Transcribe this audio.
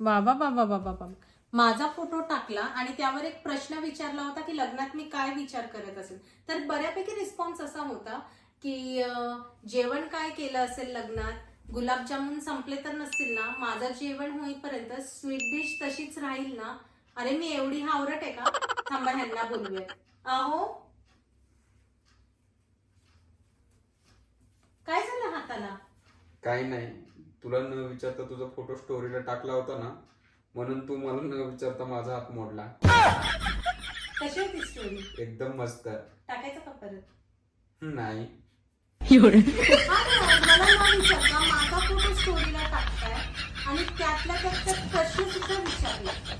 बाबा बाबा बाबा बाबा माझा फोटो टाकला आणि त्यावर एक प्रश्न विचारला होता की लग्नात मी काय विचार करत असेल? तर बऱ्यापैकी रिस्पॉन्स असा होता की जेवण काय केलं असेल लग्नात? गुलाबजामुन संपले तर नसतील ना? माझं जेवण होईपर्यंत स्वीट डिश तशीच राहील ना? अरे मी एवढी हावरट आहे का? थांबा ह्यांना बोलूया. अहो काही नाही. तुला न विचारता तुझा फोटो स्टोरीला टाकला होता ना म्हणून तू मला न विचारता माझा हात मोडला. कशी होती स्टोरी एकदम मस्त. टाकायचं का परत? नाही. हा ना, मला न विचारता माझा फोटो स्टोरीला टाकताय आणि त्यातल्या त्यात प्रश्न सुद्धा विचारला.